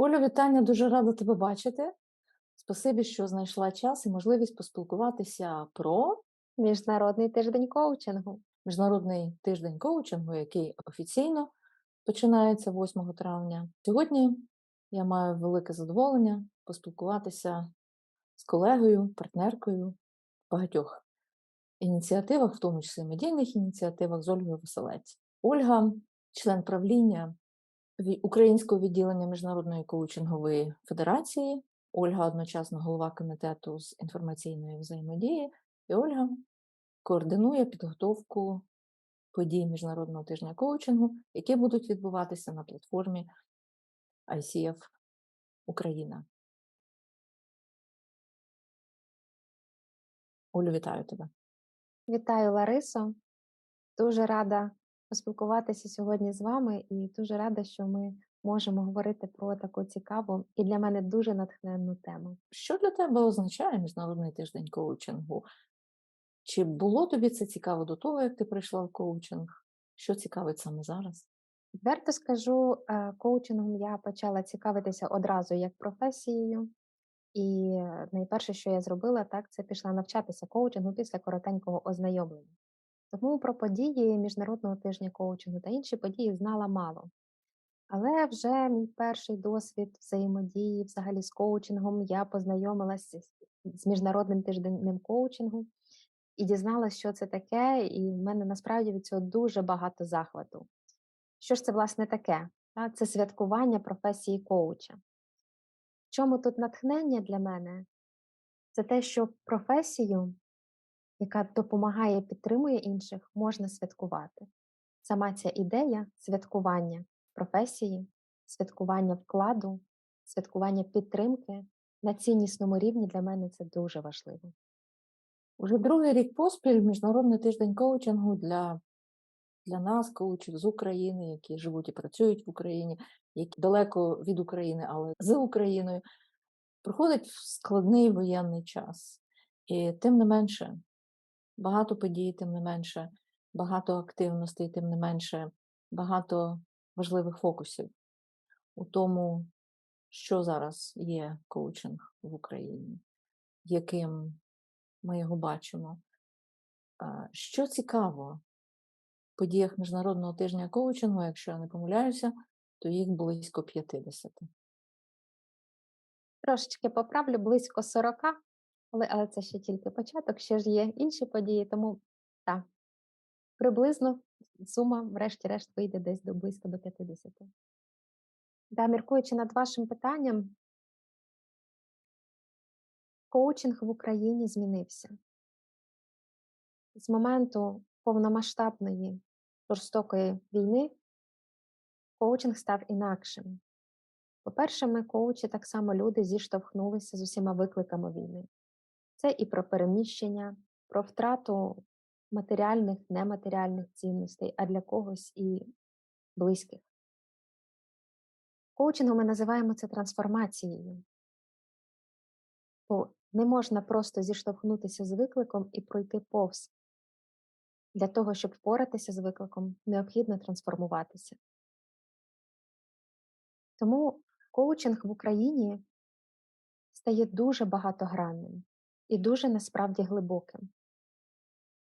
Олю, вітання, дуже рада тебе бачити. Спасибі, що знайшла час і можливість поспілкуватися про Міжнародний тиждень коучингу. Міжнародний тиждень коучингу, який офіційно починається 8 травня. Сьогодні я маю велике задоволення поспілкуватися з колегою, партнеркою в багатьох ініціативах, в тому числі медійних ініціативах з Ольгою Василець. Ольга, член правління Українського відділення Міжнародної коучингової федерації. Ольга одночасно голова комітету з інформаційної взаємодії, і Ольга координує підготовку подій Міжнародного тижня коучингу, які будуть відбуватися на платформі ICF Україна. Олю, вітаю тебе. Вітаю, Ларисо. Дуже рада поспілкуватися сьогодні з вами і дуже рада, що ми можемо говорити про таку цікаву і для мене дуже натхненну тему. Що для тебе означає Міжнародний тиждень коучингу? Чи було тобі це цікаво до того, як ти прийшла в коучинг? Що цікавить саме зараз? Відверто скажу, е, коучингом я почала цікавитися одразу як професією. І найперше, що я зробила, так, це пішла навчатися коучингу після коротенького ознайомлення. Тому про події Міжнародного тижня коучингу та інші події знала мало. Але вже мій перший досвід взаємодії взагалі з коучингом, я познайомилася з, міжнародним тижденним коучингу і дізналася, що це таке, і в мене насправді від цього дуже багато захвату. Що ж це власне таке? Це святкування професії коуча. В чому тут натхнення для мене? Це те, що професію, яка допомагає, підтримує інших, можна святкувати. Сама ця ідея святкування професії, святкування вкладу, святкування підтримки на ціннісному рівні для мене це дуже важливо. Уже другий рік поспіль Міжнародний тиждень коучингу для, для нас, коучів з України, які живуть і працюють в Україні, які далеко від України, але з Україною, проходить в складний воєнний час. І тим не менше, багато подій, тим не менше, багато активностей, тим не менше, багато важливих фокусів у тому, що зараз є коучинг в Україні, яким ми його бачимо. Що цікаво в подіях Міжнародного тижня коучингу, якщо я не помиляюся, то їх близько 50. Трошечки поправлю близько 40, але, але це ще тільки початок, ще ж є інші події, тому так, приблизно сума, врешті-решт, вийде десь до близько до 50. Да, міркуючи над вашим питанням, коучинг в Україні змінився. З моменту повномасштабної жорстокої війни коучинг став інакшим. По-перше, ми, коучі, так само люди, зіштовхнулися з усіма викликами війни. Це і про переміщення, про втрату матеріальних, нематеріальних цінностей, а для когось і близьких. Коучингом ми називаємо це трансформацією. Бо не можна просто зіштовхнутися з викликом і пройти повз. Для того, щоб впоратися з викликом, необхідно трансформуватися. Тому коучинг в Україні стає дуже багатогранним і дуже насправді глибоким.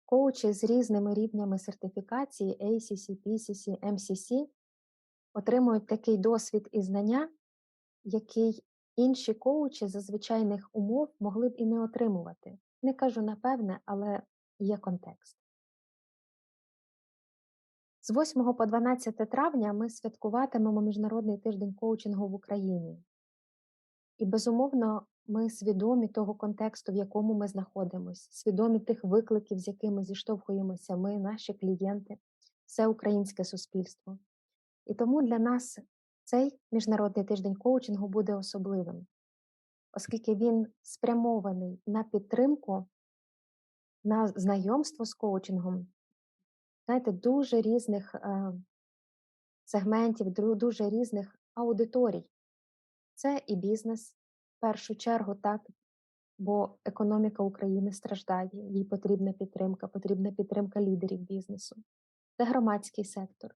Коучі з різними рівнями сертифікації ACC, PCC, MCC отримують такий досвід і знання, який інші коучі за звичайних умов могли б і не отримувати. Не кажу напевне, але є контекст. З 8 по 12 травня ми святкуватимемо Міжнародний тиждень коучингу в Україні. І, безумовно, ми свідомі того контексту, в якому ми знаходимося, свідомі тих викликів, з якими зіштовхуємося ми, наші клієнти, все українське суспільство. І тому для нас цей Міжнародний тиждень коучингу буде особливим, оскільки він спрямований на підтримку, на знайомство з коучингом, знаєте, дуже різних е, сегментів, дуже різних аудиторій. Це і бізнес, першу чергу, так, бо економіка України страждає, їй потрібна підтримка, потрібна підтримка лідерів бізнесу. Це громадський сектор,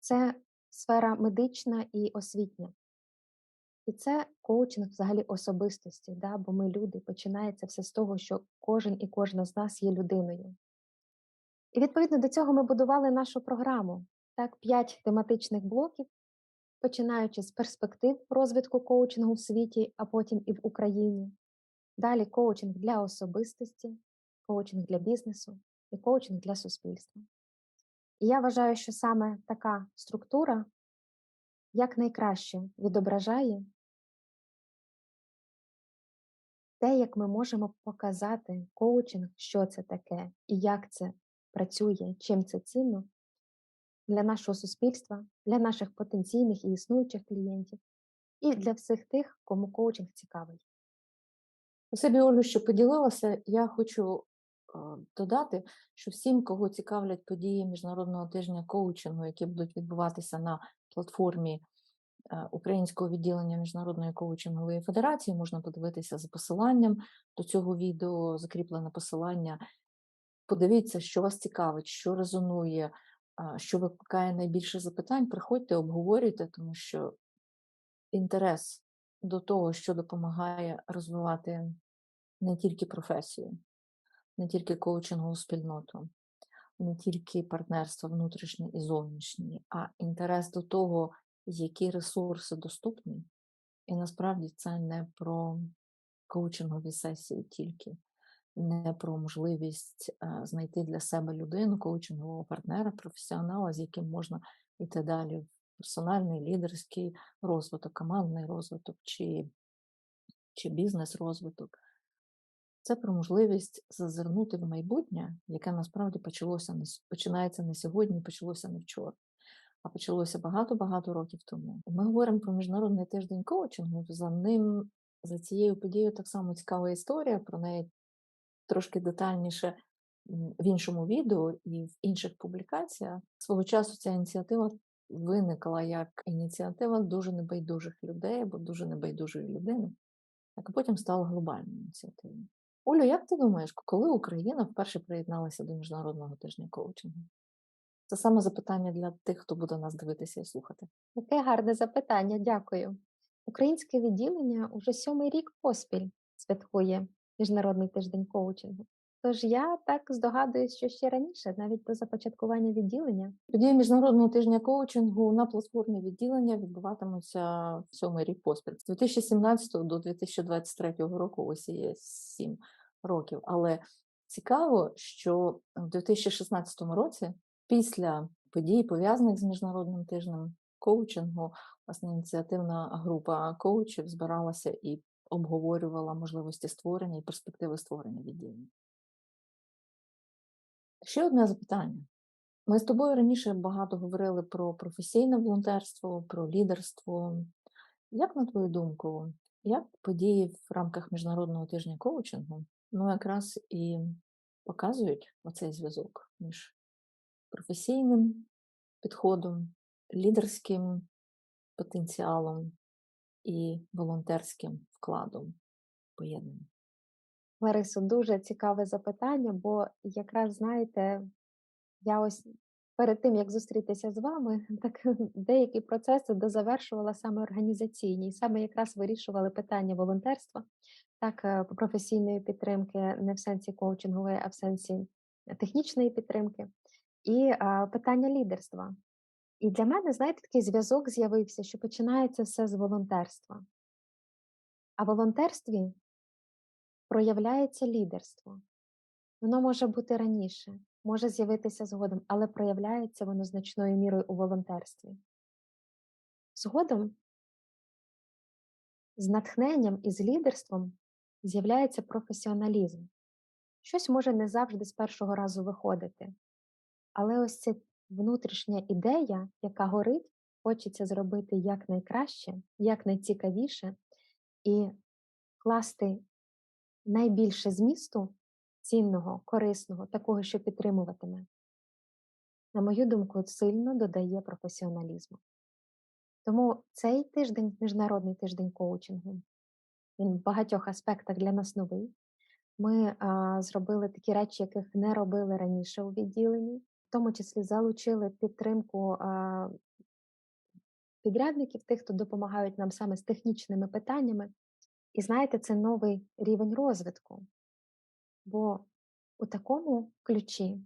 це сфера медична і освітня. І це коучинг взагалі особистості, да? бо ми люди, починається все з того, що кожен і кожна з нас є людиною. І відповідно до цього ми будували нашу програму. Так, п'ять тематичних блоків, починаючи з перспектив розвитку коучингу в світі, а потім і в Україні. Далі коучинг для особистості, коучинг для бізнесу і коучинг для суспільства. І я вважаю, що саме така структура якнайкраще відображає те, як ми можемо показати коучинг, що це таке і як це працює, чим це цінно для нашого суспільства, для наших потенційних і існуючих клієнтів, і для всіх тих, кому коучинг цікавий. Спасибі, Олю, що поділилася. Я хочу додати, що всім, кого цікавлять події Міжнародного тижня коучингу, які будуть відбуватися на платформі е, Українського відділення Міжнародної коучингової федерації, можна подивитися за посиланням до цього відео, закріплене посилання. Подивіться, що вас цікавить, що резонує, що викликає найбільше запитань. Приходьте, обговорюйте, тому що інтерес до того, що допомагає розвивати не тільки професію, не тільки коучингову спільноту, не тільки партнерство внутрішнє і зовнішнє, а інтерес до того, які ресурси доступні. І насправді це не про коучингові сесії тільки, не про можливість е, знайти для себе людину, коучингового партнера, професіонала, з яким можна йти далі в персональний, лідерський розвиток, командний розвиток чи, чи бізнес-розвиток. Це про можливість зазирнути в майбутнє, яке насправді почалося починається не сьогодні, почалося не вчора, а почалося багато-багато років тому. Ми говоримо про міжнародний тиждень коучингу. За ним, за цією подією, так само цікава історія. Про неї трошки детальніше в іншому відео і в інших публікаціях. Свого часу ця ініціатива виникла як ініціатива дуже небайдужих людей або дуже небайдужої людини, яка потім стала глобальною ініціативою. Олю, як ти думаєш, коли Україна вперше приєдналася до Міжнародного тижня коучингу? Це саме запитання для тих, хто буде нас дивитися і слухати. Яке гарне запитання, дякую. Українське відділення уже сьомий рік поспіль святкує Міжнародний тиждень коучингу. Тож я так здогадуюсь, що ще раніше, навіть до започаткування відділення, Події Міжнародного тижня коучингу на платформі відділення відбуватимуться сьомий рік поспіль. З 2017 до 2023 року ось є сім років. Але цікаво, що в 2016 році, після подій, пов'язаних з Міжнародним тижнем коучингу, власне, ініціативна група коучів збиралася і обговорювала можливості створення і перспективи створення відділення. Ще одне запитання. Ми з тобою раніше багато говорили про професійне волонтерство, про лідерство. Як на твою думку, як події в рамках Міжнародного тижня коучингу ну, якраз і показують оцей зв'язок між професійним підходом, лідерським потенціалом і волонтерським вкладом поєднання? Ларисо, дуже цікаве запитання, бо якраз знаєте, я ось перед тим, як зустрітися з вами, так деякі процеси дозавершувала саме організаційні, і саме якраз вирішували питання волонтерства, так, е, професійної підтримки, не в сенсі коучингової, а в сенсі технічної підтримки, і а, питання лідерства. І для мене, знаєте, такий зв'язок з'явився, що починається все з волонтерства. А в волонтерстві проявляється лідерство. Воно може бути раніше, може з'явитися згодом, але проявляється воно значною мірою у волонтерстві. Згодом з натхненням і з лідерством з'являється професіоналізм. Щось може не завжди з першого разу виходити, але ось ця внутрішня ідея, яка горить, хочеться зробити якнайкраще, якнайцікавіше і класти найбільше змісту цінного, корисного, такого, що підтримуватиме, на мою думку, сильно додає професіоналізму. Тому цей тиждень, Міжнародний тиждень коучингу, він в багатьох аспектах для нас новий. Ми а, зробили такі речі, яких не робили раніше у відділенні, в тому числі залучили підтримку а, підрядників, тих, хто допомагають нам саме з технічними питаннями. І знаєте, це новий рівень розвитку. Бо у такому ключі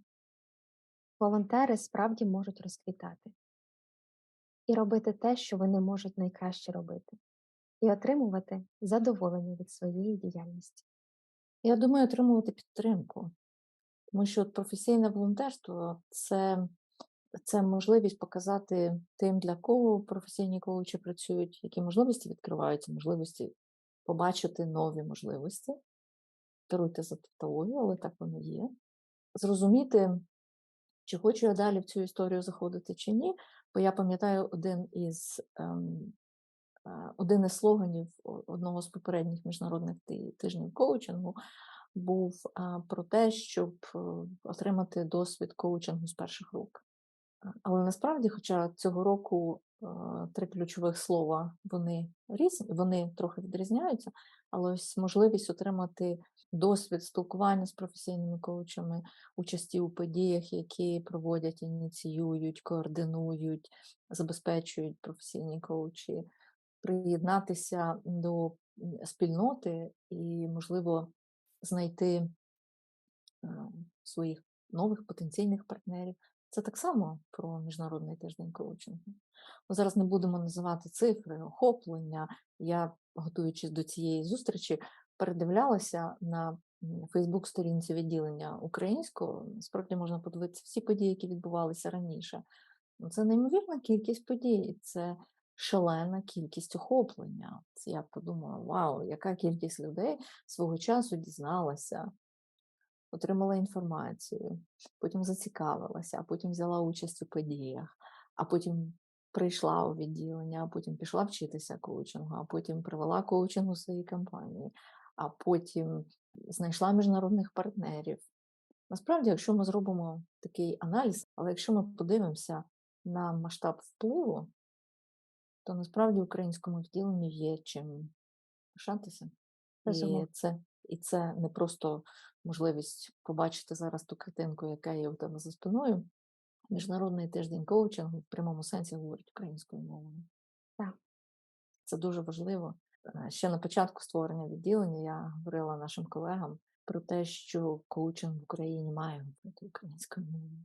волонтери справді можуть розквітати і робити те, що вони можуть найкраще робити, і отримувати задоволення від своєї діяльності. Я думаю, отримувати підтримку. Тому що професійне волонтерство це, це можливість показати тим, для кого професійні коучі працюють, які можливості відкриваються, можливості побачити нові можливості. Даруйте за тавтологію, але так воно є. Зрозуміти, чи хочу я далі в цю історію заходити чи ні. Бо я пам'ятаю один із ем, е, один із слоганів одного з попередніх міжнародних тижнів коучингу був а, про те, щоб е, отримати досвід коучингу з перших рук. Але насправді, хоча цього року е, три ключових слова вони різні, вони трохи відрізняються, але ось можливість отримати досвід спілкування з професійними коучами, участі у подіях, які проводять, ініціюють, координують, забезпечують професійні коучі, приєднатися до спільноти і, можливо, знайти е, своїх нових потенційних партнерів. Це так само про міжнародний тиждень коучингу. Ми зараз не будемо називати цифри, охоплення. Я, готуючись до цієї зустрічі, передивлялася на Фейсбук-сторінці відділення українського. Насправді можна подивитися всі події, які відбувалися раніше. Ну, Це неймовірна кількість подій, це шалена кількість охоплення. Це я подумала: вау, яка кількість людей свого часу дізналася, отримала інформацію, потім зацікавилася, а потім взяла участь у подіях, а потім прийшла у відділення, а потім пішла вчитися коучингу, а потім привела коучинг у своїй компанії, а потім знайшла міжнародних партнерів. Насправді, якщо ми зробимо такий аналіз, але якщо ми подивимося на масштаб впливу, то насправді українському відділенню є чим пишатися. І це, і це не просто можливість побачити зараз ту картинку, яка є у тебе за спиною. Міжнародний тиждень коучингу в прямому сенсі говорить українською мовою. Так. Це дуже важливо. Е, Ще на початку створення відділення я говорила нашим колегам про те, що коучинг в Україні має говорити українською мовою.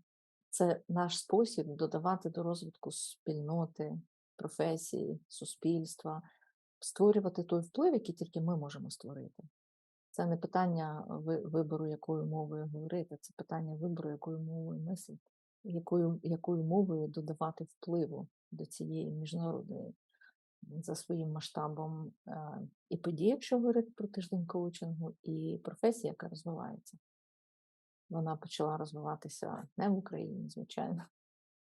Це наш спосіб додавати до розвитку спільноти, професії, суспільства, створювати той вплив, який тільки ми можемо створити. Це не питання вибору, якою мовою говорити, це питання вибору, якою мовою мислити, якою, якою мовою додавати впливу до цієї міжнародної за своїм масштабом і подій, якщо говорити про тиждень коучингу, і професія, яка розвивається. Вона почала розвиватися не в Україні, звичайно.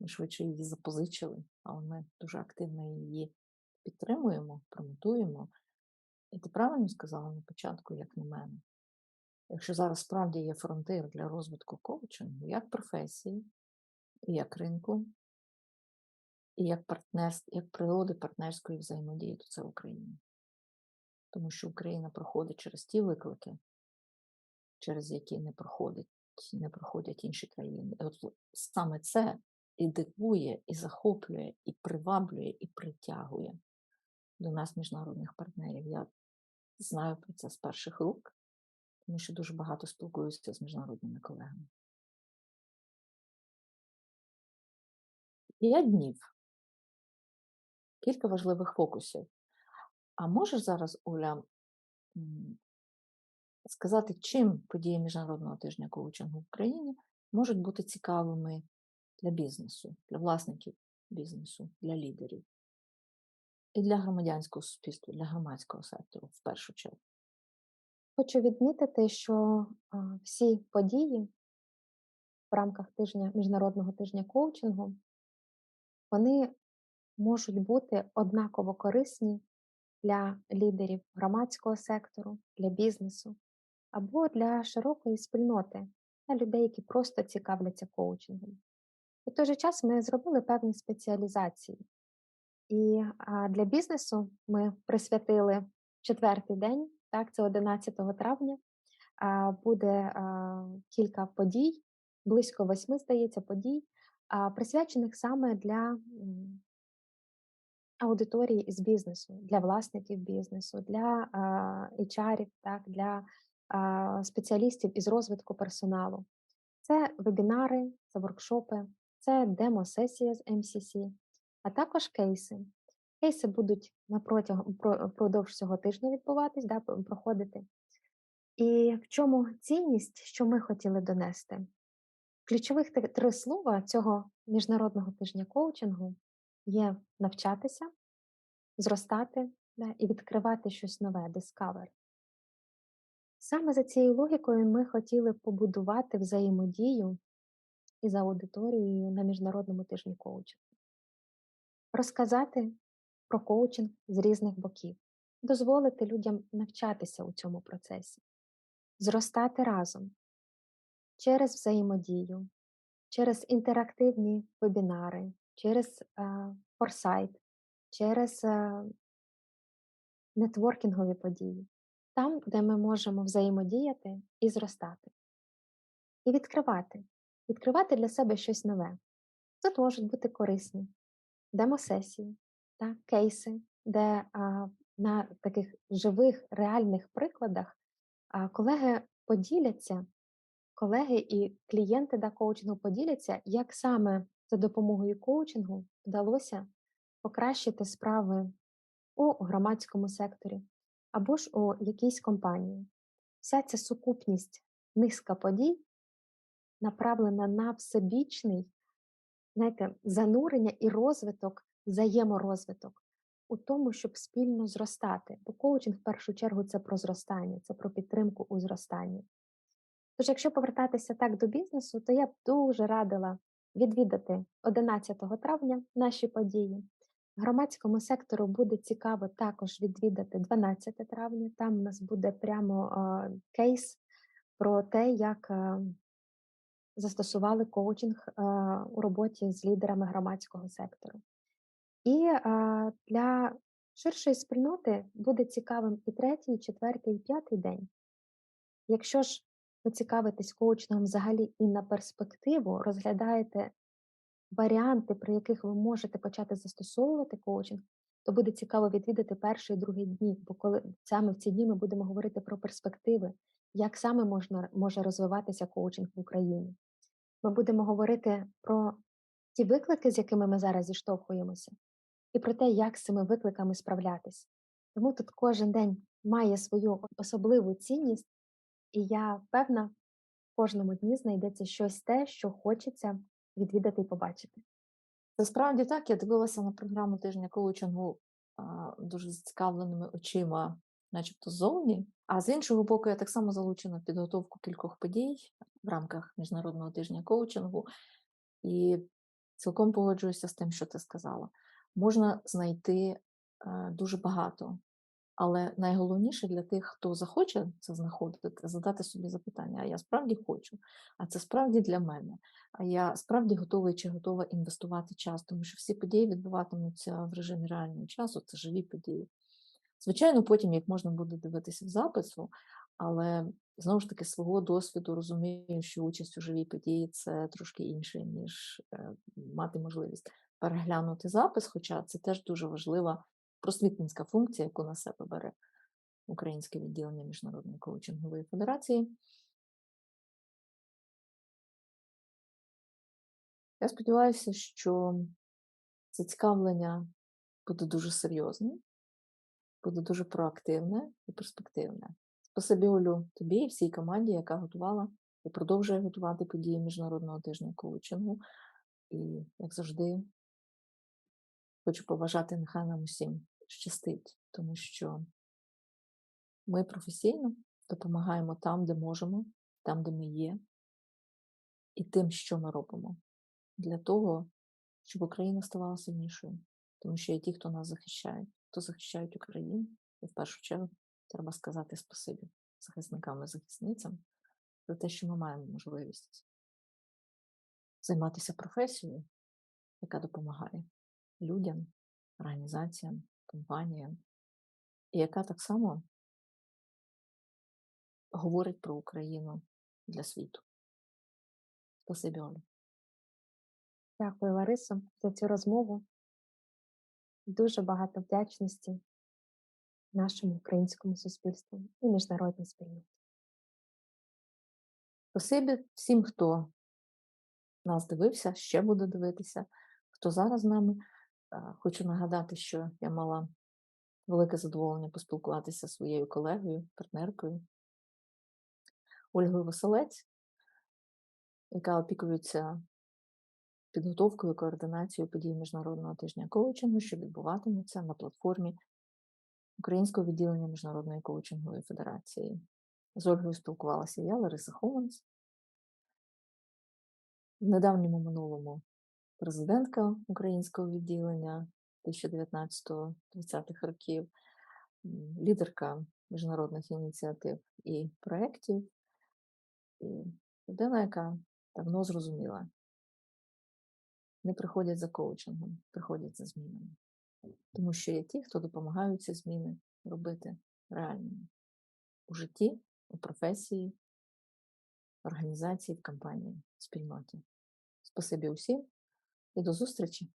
Ми швидше її запозичили, але ми дуже активно її підтримуємо, промотуємо. І ти правильно сказала на початку, як на мене. Якщо зараз справді є фронтир для розвитку коучингу, як професії, і як ринку, і як партнерств, як природи партнерської взаємодії, то це Україна. Тому що Україна проходить через ті виклики, через які не проходить, не проходять інші країни. І от саме це і дивує, і захоплює, і приваблює, і притягує до нас міжнародних партнерів. Я знаю про це з перших рук, тому що дуже багато спілкуюся з міжнародними колегами. П'ять днів. Кілька важливих фокусів. А можеш зараз, Оля, сказати, чим події Міжнародного тижня коучингу в Україні можуть бути цікавими для бізнесу, для власників бізнесу, для лідерів і для громадянського суспільства, для громадського сектору в першу чергу. Хочу відмітити, що всі події в рамках тижня міжнародного тижня коучингу вони можуть бути однаково корисні для лідерів громадського сектору, для бізнесу або для широкої спільноти, для людей, які просто цікавляться коучингом. У той же час ми зробили певні спеціалізації. І для бізнесу ми присвятили четвертий день, так, це 11 травня. Буде кілька подій, близько восьми, здається, подій, присвячених саме для аудиторії з бізнесу, для власників бізнесу, для HR, так, для спеціалістів із розвитку персоналу. Це вебінари, це воркшопи, це демо-сесія з MCC, а також кейси. Кейси будуть на протягом про- впродовж цього тижня відбуватись, да, проходити. І в чому цінність, що ми хотіли донести? Ключових три слова цього міжнародного тижня коучингу є навчатися, зростати да, і відкривати щось нове, discover. Саме за цією логікою ми хотіли побудувати взаємодію із аудиторією на міжнародному тижні коучингу. Розказати про коучинг з різних боків, дозволити людям навчатися у цьому процесі, зростати разом через взаємодію, через інтерактивні вебінари, через е, форсайт, через е, нетворкінгові події, там, де ми можемо взаємодіяти і зростати, і відкривати, відкривати для себе щось нове. Тут можуть бути корисні демо-сесії, та, кейси, де а, на таких живих, реальних прикладах а, колеги поділяться, колеги і клієнти да, коучингу поділяться, як саме за допомогою коучингу вдалося покращити справи у громадському секторі або ж у якійсь компанії. Вся ця сукупність низка подій направлена на всебічний знаєте, занурення і розвиток, взаєморозвиток у тому, щоб спільно зростати. Бо коучинг в першу чергу це про зростання, це про підтримку у зростанні. Тож, якщо повертатися так до бізнесу, то я б дуже радила відвідати 11 травня наші події. Громадському сектору буде цікаво також відвідати 12 травня. Там у нас буде прямо кейс про те, як е, застосували коучинг е, у роботі з лідерами громадського сектору. І е, для ширшої спільноти буде цікавим і третій, і четвертий, і п'ятий день. Якщо ж ви цікавитесь коучингом взагалі і на перспективу, розглядаєте варіанти, при яких ви можете почати застосовувати коучинг, то буде цікаво відвідати перший і другий дні, бо коли саме в ці дні ми будемо говорити про перспективи, як саме можна може розвиватися коучинг в Україні. Ми будемо говорити про ті виклики, з якими ми зараз зіштовхуємося, і про те, як з цими викликами справлятись. Тому тут кожен день має свою особливу цінність, і я впевна, в кожному дні знайдеться щось те, що хочеться відвідати і побачити. Це справді так. Я дивилася на програму тижня коучингу дуже зацікавленими очима, начебто ззовні. А з іншого боку, я так само залучена в підготовку кількох подій в рамках міжнародного тижня коучингу, і цілком погоджуюся з тим, що ти сказала. Можна знайти е, дуже багато, але найголовніше для тих, хто захоче це знаходити, задати собі запитання: а я справді хочу, а це справді для мене. А я справді готовий чи готова інвестувати час, тому що всі події відбуватимуться в режимі реального часу, це живі події. Звичайно, потім як можна буде дивитися в запису, але знову ж таки свого досвіду розумію, що участь у живій події це трошки інше, ніж е, мати можливість переглянути запис, хоча це теж дуже важлива просвітницька функція, яку на себе бере Українське відділення Міжнародної коучингової федерації. Я сподіваюся, що зацікавлення буде дуже серйозним, буде дуже проактивне і перспективне. Спасибі, Олю, тобі і всій команді, яка готувала і продовжує готувати події Міжнародного тижня коучингу. І, як завжди, хочу побажати, нехай нам усім щастить, тому що ми професійно допомагаємо там, де можемо, там, де ми є, і тим, що ми робимо, для того, щоб Україна ставала сильнішою, тому що є ті, хто нас захищають, хто захищають Україну, і в першу чергу треба сказати спасибі захисникам і захисницям за те, що ми маємо можливість займатися професією, яка допомагає людям, організаціям, компаніям, і яка так само говорить про Україну для світу. Спасибі, Олю. Дякую, Ларисо, за цю розмову. Дуже багато вдячності нашому українському суспільству і міжнародній спільноті. Спасибі всім, хто нас дивився, ще буде дивитися, хто зараз з нами. Хочу нагадати, що я мала велике задоволення поспілкуватися зі своєю колегою, партнеркою Ольгою Василець, яка опікується підготовкою і координацією подій Міжнародного тижня коучингу, що відбуватиметься на платформі Українського відділення Міжнародної коучингової федерації. З Ольгою спілкувалася я, Лариса Хованс. В недавньому минулому президентка українського відділення 2019-2020 років, лідерка міжнародних ініціатив і проєктів, і людина, яка давно зрозуміла, не приходять за коучингом, приходять за змінами. Тому що є ті, хто допомагають ці зміни робити реальними у житті, у професії, організації, в компанії, в спільноті. Спасибі усім і до зустрічі!